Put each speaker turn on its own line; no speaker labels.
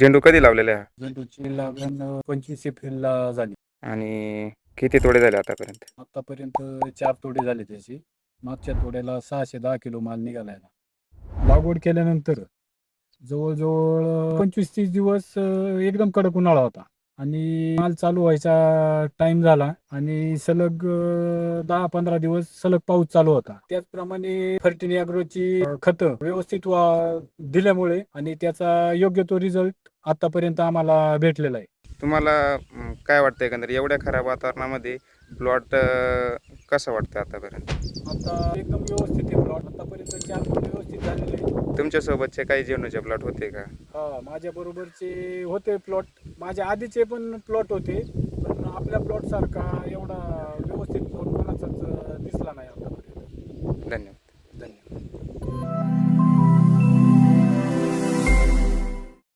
झेंडू कधी लावलेला आहे?
झेंडूची लागण पंचवीस एप्रिलला झाली.
आणि किती तोडे झाले आतापर्यंत?
आतापर्यंत चार तोडे झाले त्याची. मागच्या तोड्याला सहाशे दहा किलो माल निघालाय लागवड केल्यानंतर जवळजवळ पंचवीस तीस दिवस अं, एकदम कडक उन्हाळा होता. आणि माल चालू व्हायचा टाइम झाला आणि सलग दहा पंधरा दिवस सलग पाऊस चालू होता. त्याचप्रमाणे फर्टिन अॅग्रोची खत व्यवस्थित दिल्यामुळे आणि त्याचा योग्य तो रिझल्ट आतापर्यंत आम्हाला भेटलेला आहे.
तुम्हाला काय वाटतं एकंदर एवढ्या खराब वातावरणामध्ये प्लॉट कसं वाटतं आतापर्यंत?
आता एकदम व्यवस्थित आहे प्लॉट आतापर्यंत चार फूट व्यवस्थित झालेले आहे.
तुमच्यासोबतचे काही झेंडूचे प्लॉट होते का?
हा माझ्या बरोबरचे होते प्लॉट माझ्या आधीचे पण प्लॉट होते पण आपल्या प्लॉट सारखा एवढा व्यवस्थित